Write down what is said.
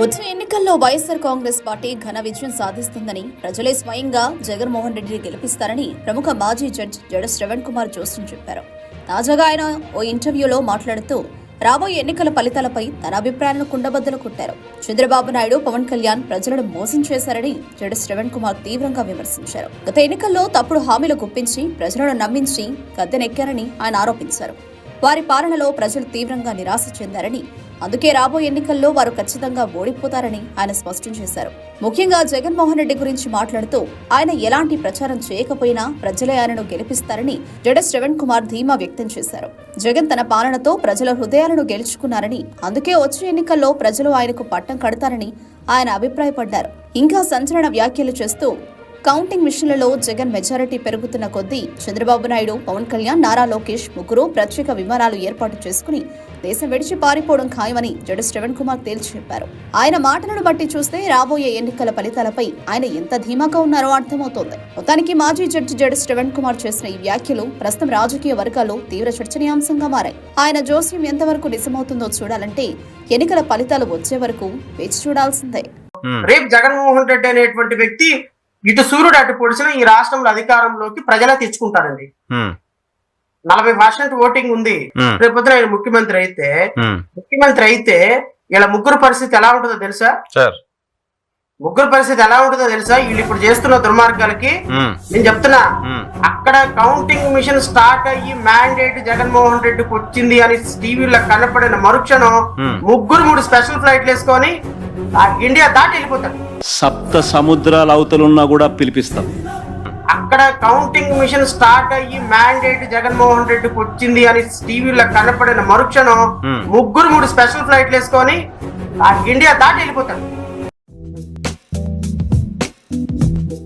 వచ్చే ఎన్నికల్లో వైఎస్ఆర్ కాంగ్రెస్ పార్టీ ఘన విజయం సాధిస్తుందని ప్రజలే స్వయంగా జగన్మోహన్ రెడ్డిని గెలిపిస్తారని ప్రముఖ మాజీ జడ్జ్ జడ శ్రవణ్ కుమార్ జోస్యం చెప్పారు. తాజాగా ఆయన ఓ ఇంటర్వ్యూలో మాట్లాడుతూ రాబోయే ఎన్నికల ఫలితాలపై తన అభిప్రాయాలను కుండబద్దలు కొట్టారు. చంద్రబాబు నాయుడు పవన్ కళ్యాణ్ ప్రజలను మోసం చేశారని జడ శ్రవణ్ కుమార్ తీవ్రంగా విమర్శించారు. గత ఎన్నికల్లో తప్పుడు హామీలు గుప్పించి ప్రజలను నమ్మించి గద్దెనెక్కారని ఆయన ఆరోపించారు. వారి పాలనలో ప్రజలు తీవ్రంగా నిరాశ చెందారని అందుకే రాబోయే ఎన్నికల్లో వారు ఖచ్చితంగా ఓడిపోతారని ఆయన స్పష్టం చేశారు. ముఖ్యంగా జగన్మోహన్ రెడ్డి గురించి మాట్లాడుతూ ఆయన ఎలాంటి ప్రచారం చేయకపోయినా ప్రజలే ఆయనను గెలిపిస్తారని జడ శ్రవణ్ కుమార్ ధీమా వ్యక్తం చేశారు. జగన్ తన పాలనతో ప్రజల హృదయాలను గెలుచుకున్నారని అందుకే వచ్చే ఎన్నికల్లో ప్రజలు ఆయనకు పట్టం కడతారని ఆయన అభిప్రాయపడ్డారు. ఇంకా సంచలన వ్యాఖ్యలు చేస్తూ కౌంటింగ్ మిషన్లలో జగన్ మెజారిటీ పెరుగుతున్న కొద్దీ చంద్రబాబు నాయుడు పవన్ కళ్యాణ్ నారా లోకేష్ ముగ్గురు ప్రత్యేక విమానాలు ఏర్పాటు చేసుకుని దేశం విడిచి పారిపోవడం ఖాయమని జడ శ్రవణ్ కుమార్ తేల్చి చెప్పారు. ఆయన మాటలను బట్టి చూస్తే రాబోయే ఎన్నికల ఫలితాలపై ఆయన ఎంత ధీమాగా ఉన్నారో అర్థమవుతోంది. మొత్తానికి మాజీ జడ్జి జడ శ్రవణ్ కుమార్ చేసిన ఈ వ్యాఖ్యలు ప్రస్తుతం రాజకీయ వర్గాల్లో తీవ్ర చర్చనీయాంశంగా మారాయి. ఆయన జోస్యం ఎంతవరకు నిజమవుతుందో చూడాలంటే ఎన్నికల ఫలితాలు వచ్చే వరకు వేచి చూడాల్సిందే. రేపు జగన్మోహన్ రెడ్డి అనేటువంటి వ్యక్తి ఇటు సూర్యుడు అటు పొడిచిన ఈ రాష్ట్రంలో అధికారంలోకి ప్రజలే తెచ్చుకుంటారండి. నలభై పర్సెంట్ ఓటింగ్ ఉంది. రేపొద్దున ఆయన ముఖ్యమంత్రి అయితే ముఖ్యమంత్రి అయితే ఇలా ముగ్గురు పరిస్థితి ఎలా ఉంటుందో తెలుసా? ముగ్గురు పరిస్థితి ఎలా ఉంటుందో తెలుసా? వీళ్ళు ఇప్పుడు చేస్తున్న దుర్మార్గాలకి నేను చెప్తున్నా. అక్కడ కౌంటింగ్ మిషన్ స్టార్ట్ అయ్యి మ్యాండేట్ జగన్మోహన్ రెడ్డికి వచ్చింది అని టీవీలో కనపడిన మరుక్షణం. ముగ్గురు మూడు స్పెషల్ ఫ్లైట్లు వేసుకొని ఇండియా దాటి వెళ్ళిపోతారు. సప్త సముద్రాల అవతలున్నా కూడా పిలిపిస్తాం అక్కడ కౌంటింగ్ మిషన్ స్టార్ట్ అయ్యి మ్యాండేట్ జగన్మోహన్ రెడ్డికి వచ్చింది అని టీవీలో కనపడిన మరుక్షణం. ముగ్గురు మూడు స్పెషల్ ఫ్లైట్లు వేసుకొని ఆ ఇండియా దాటి వెళ్ళిపోతారు